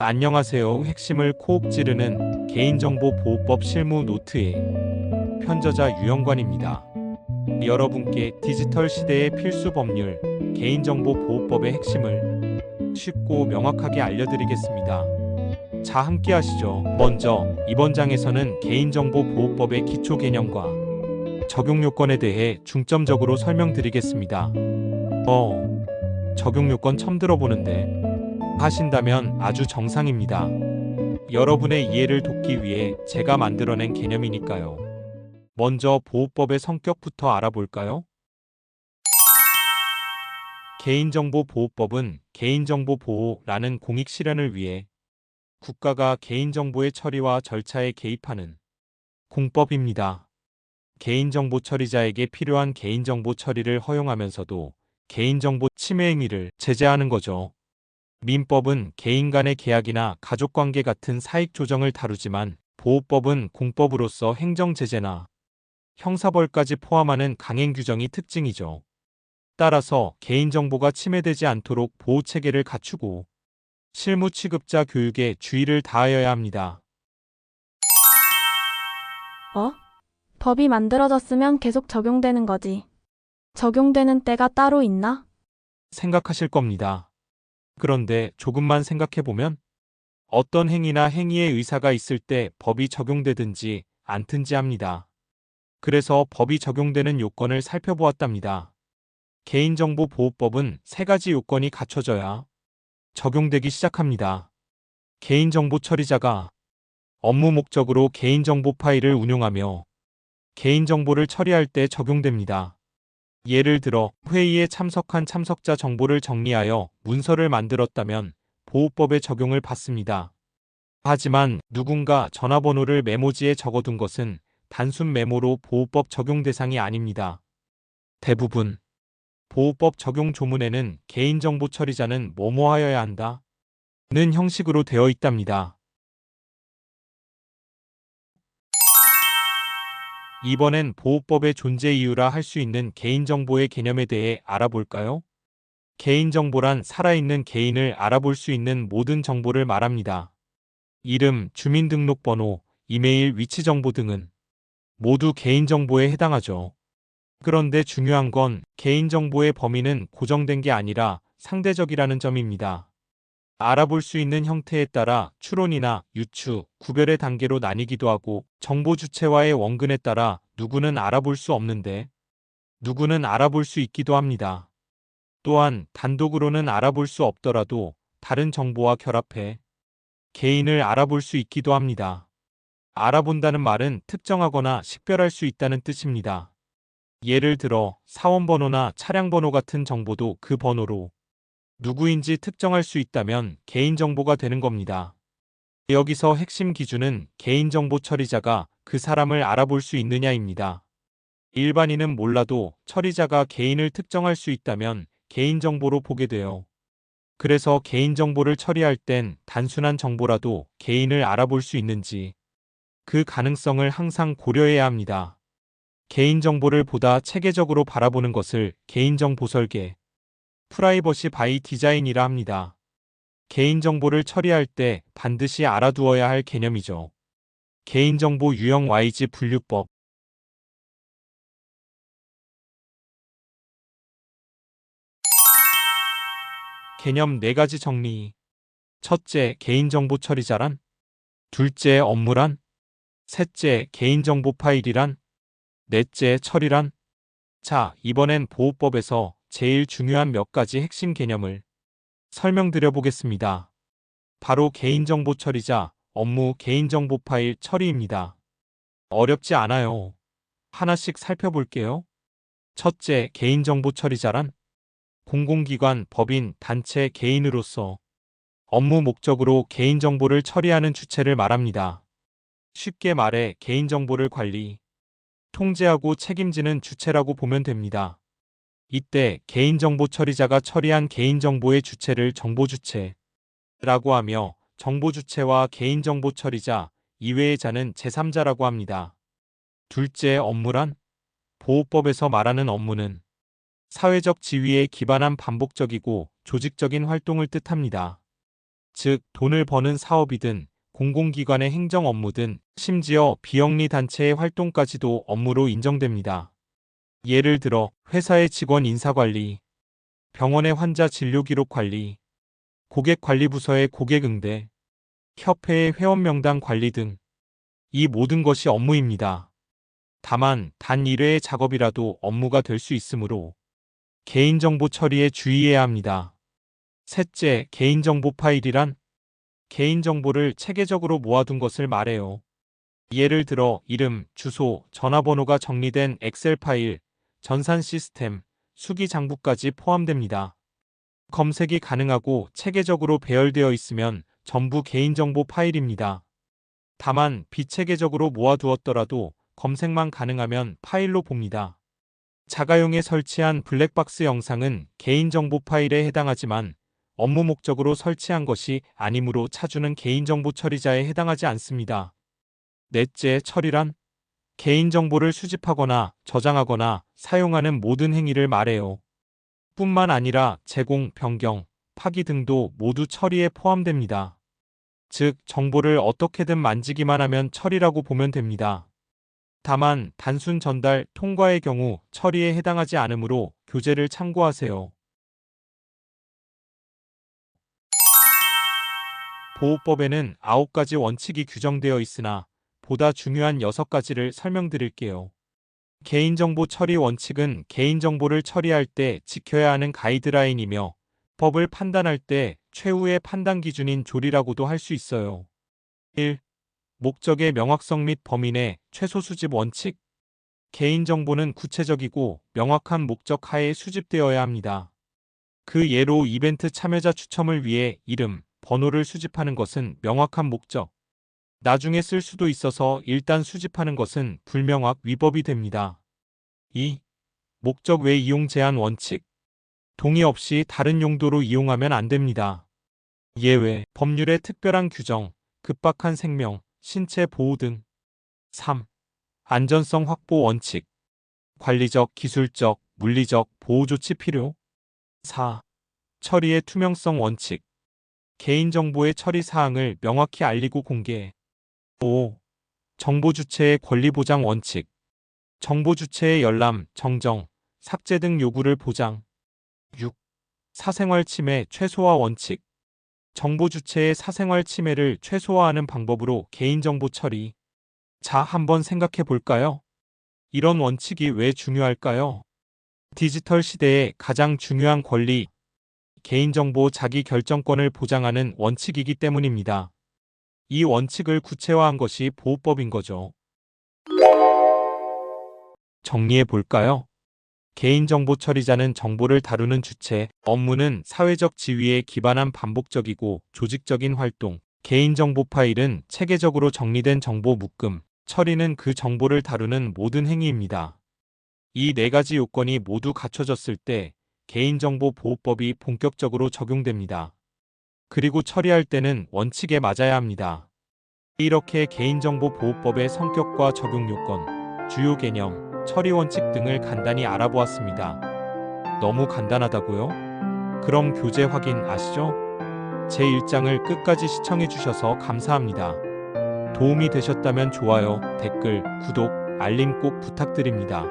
안녕하세요. 핵심을 코옥 찌르는 개인정보보호법 실무 노트의 편저자 유영관입니다. 여러분께 디지털 시대의 필수 법률 개인정보보호법의 핵심을 쉽고 명확하게 알려드리겠습니다. 자, 함께 하시죠. 먼저 이번 장에서는 개인정보보호법의 기초 개념과 적용 요건에 대해 중점적으로 설명드리겠습니다. 어, 적용 요건 처음 들어보는데 하신다면 아주 정상입니다. 여러분의 이해를 돕기 위해 제가 만들어낸 개념이니까요. 먼저 보호법의 성격부터 알아볼까요? 개인정보보호법은 개인정보 보호라는 공익 실현을 위해 국가가 개인정보의 처리와 절차에 개입하는 공법입니다. 개인정보 처리자에게 필요한 개인정보 처리를 허용하면서도 개인정보 침해 행위를 제재하는 거죠. 민법은 개인 간의 계약이나 가족관계 같은 사익 조정을 다루지만 보호법은 공법으로서 행정제재나 형사벌까지 포함하는 강행 규정이 특징이죠. 따라서 개인정보가 침해되지 않도록 보호체계를 갖추고 실무 취급자 교육에 주의를 다하여야 합니다. 어? 법이 만들어졌으면 계속 적용되는 거지. 적용되는 때가 따로 있나? 생각하실 겁니다. 그런데 조금만 생각해보면 어떤 행위나 행위의 의사가 있을 때 법이 적용되든지 않든지 합니다. 그래서 법이 적용되는 요건을 살펴보았답니다. 개인정보보호법은 세 가지 요건이 갖춰져야 적용되기 시작합니다. 개인정보 처리자가 업무 목적으로 개인정보 파일을 운용하며 개인정보를 처리할 때 적용됩니다. 예를 들어 회의에 참석한 참석자 정보를 정리하여 문서를 만들었다면 보호법의 적용을 받습니다. 하지만 누군가 전화번호를 메모지에 적어둔 것은 단순 메모로 보호법 적용 대상이 아닙니다. 대부분 보호법 적용 조문에는 개인정보 처리자는 뭐뭐 하여야 한다. 는 형식으로 되어 있답니다. 이번엔 보호법의 존재 이유라 할 수 있는 개인정보의 개념에 대해 알아볼까요? 개인정보란 살아있는 개인을 알아볼 수 있는 모든 정보를 말합니다. 이름, 주민등록번호, 이메일, 위치 정보 등은 모두 개인정보에 해당하죠. 그런데 중요한 건 개인정보의 범위는 고정된 게 아니라 상대적이라는 점입니다. 알아볼 수 있는 형태에 따라 추론이나 유추, 구별의 단계로 나뉘기도 하고 정보 주체와의 원근에 따라 누구는 알아볼 수 없는데 누구는 알아볼 수 있기도 합니다. 또한 단독으로는 알아볼 수 없더라도 다른 정보와 결합해 개인을 알아볼 수 있기도 합니다. 알아본다는 말은 특정하거나 식별할 수 있다는 뜻입니다. 예를 들어 사원번호나 차량번호 같은 정보도 그 번호로 누구인지 특정할 수 있다면 개인정보가 되는 겁니다. 여기서 핵심 기준은 개인정보 처리자가 그 사람을 알아볼 수 있느냐입니다. 일반인은 몰라도 처리자가 개인을 특정할 수 있다면 개인정보로 보게 돼요. 그래서 개인정보를 처리할 땐 단순한 정보라도 개인을 알아볼 수 있는지 그 가능성을 항상 고려해야 합니다. 개인정보를 보다 체계적으로 바라보는 것을 개인정보 설계, 프라이버시 바이 디자인이라 합니다. 개인정보를 처리할 때 반드시 알아두어야 할 개념이죠. 개인정보 유형 YG 분류법. 개념 4가지 정리. 첫째, 개인정보 처리자란? 둘째, 업무란? 셋째, 개인정보 파일이란? 넷째, 처리란? 자, 이번엔 보호법에서 제일 중요한 몇 가지 핵심 개념을 설명드려 보겠습니다. 바로 개인정보 처리자, 업무 개인정보 파일 처리입니다. 어렵지 않아요. 하나씩 살펴볼게요. 첫째, 개인정보 처리자란 공공기관, 법인, 단체, 개인으로서 업무 목적으로 개인정보를 처리하는 주체를 말합니다. 쉽게 말해 개인정보를 관리, 통제하고 책임지는 주체라고 보면 됩니다. 이때 개인정보 처리자가 처리한 개인정보의 주체를 정보주체라고 하며 정보주체와 개인정보 처리자 이외의 자는 제3자라고 합니다. 둘째 업무란 보호법에서 말하는 업무는 사회적 지위에 기반한 반복적이고 조직적인 활동을 뜻합니다. 즉 돈을 버는 사업이든 공공기관의 행정 업무든 심지어 비영리 단체의 활동까지도 업무로 인정됩니다. 예를 들어 회사의 직원 인사관리, 병원의 환자 진료 기록 관리, 고객관리부서의 고객 응대, 협회의 회원 명단 관리 등 이 모든 것이 업무입니다. 다만 단 1회의 작업이라도 업무가 될 수 있으므로 개인정보 처리에 주의해야 합니다. 셋째, 개인정보 파일이란 개인정보를 체계적으로 모아둔 것을 말해요. 예를 들어 이름, 주소, 전화번호가 정리된 엑셀 파일, 전산 시스템, 수기 장부까지 포함됩니다. 검색이 가능하고 체계적으로 배열되어 있으면 전부 개인정보 파일입니다. 다만 비체계적으로 모아두었더라도 검색만 가능하면 파일로 봅니다. 자가용에 설치한 블랙박스 영상은 개인정보 파일에 해당하지만 업무 목적으로 설치한 것이 아니므로 차주는 개인정보 처리자에 해당하지 않습니다. 넷째, 처리란 개인정보를 수집하거나 저장하거나 사용하는 모든 행위를 말해요. 뿐만 아니라 제공, 변경, 파기 등도 모두 처리에 포함됩니다. 즉, 정보를 어떻게든 만지기만 하면 처리라고 보면 됩니다. 다만, 단순 전달, 통과의 경우 처리에 해당하지 않으므로 교재를 참고하세요. 보호법에는 9가지 원칙이 규정되어 있으나 보다 중요한 6가지를 설명드릴게요. 개인정보 처리 원칙은 개인정보를 처리할 때 지켜야 하는 가이드라인이며 법을 판단할 때 최후의 판단 기준인 조리라고도 할 수 있어요. 1. 목적의 명확성 및 범인의 최소 수집 원칙. 개인정보는 구체적이고 명확한 목적 하에 수집되어야 합니다. 그 예로 이벤트 참여자 추첨을 위해 이름, 번호를 수집하는 것은 명확한 목적. 나중에 쓸 수도 있어서 일단 수집하는 것은 불명확 위법이 됩니다. 2. 목적 외 이용 제한 원칙. 동의 없이 다른 용도로 이용하면 안 됩니다. 예외, 법률의 특별한 규정, 급박한 생명, 신체 보호 등. 3. 안전성 확보 원칙. 관리적, 기술적, 물리적 보호 조치 필요. 4. 처리의 투명성 원칙. 개인정보의 처리 사항을 명확히 알리고 공개. 5. 정보 주체의 권리 보장 원칙. 정보 주체의 열람, 정정, 삭제 등 요구를 보장. 6. 사생활 침해 최소화 원칙. 정보 주체의 사생활 침해를 최소화하는 방법으로 개인정보 처리. 자, 한번 생각해 볼까요? 이런 원칙이 왜 중요할까요? 디지털 시대의 가장 중요한 권리, 개인정보 자기 결정권을 보장하는 원칙이기 때문입니다. 이 원칙을 구체화한 것이 보호법인 거죠. 정리해 볼까요? 개인정보 처리자는 정보를 다루는 주체, 업무는 사회적 지위에 기반한 반복적이고 조직적인 활동, 개인정보 파일은 체계적으로 정리된 정보 묶음, 처리는 그 정보를 다루는 모든 행위입니다. 이 네 가지 요건이 모두 갖춰졌을 때 개인정보 보호법이 본격적으로 적용됩니다. 그리고 처리할 때는 원칙에 맞아야 합니다. 이렇게 개인정보 보호법의 성격과 적용 요건, 주요 개념, 처리 원칙 등을 간단히 알아보았습니다. 너무 간단하다고요? 그럼 교재 확인 아시죠? 제 1장을 끝까지 시청해 주셔서 감사합니다. 도움이 되셨다면 좋아요, 댓글, 구독, 알림 꼭 부탁드립니다.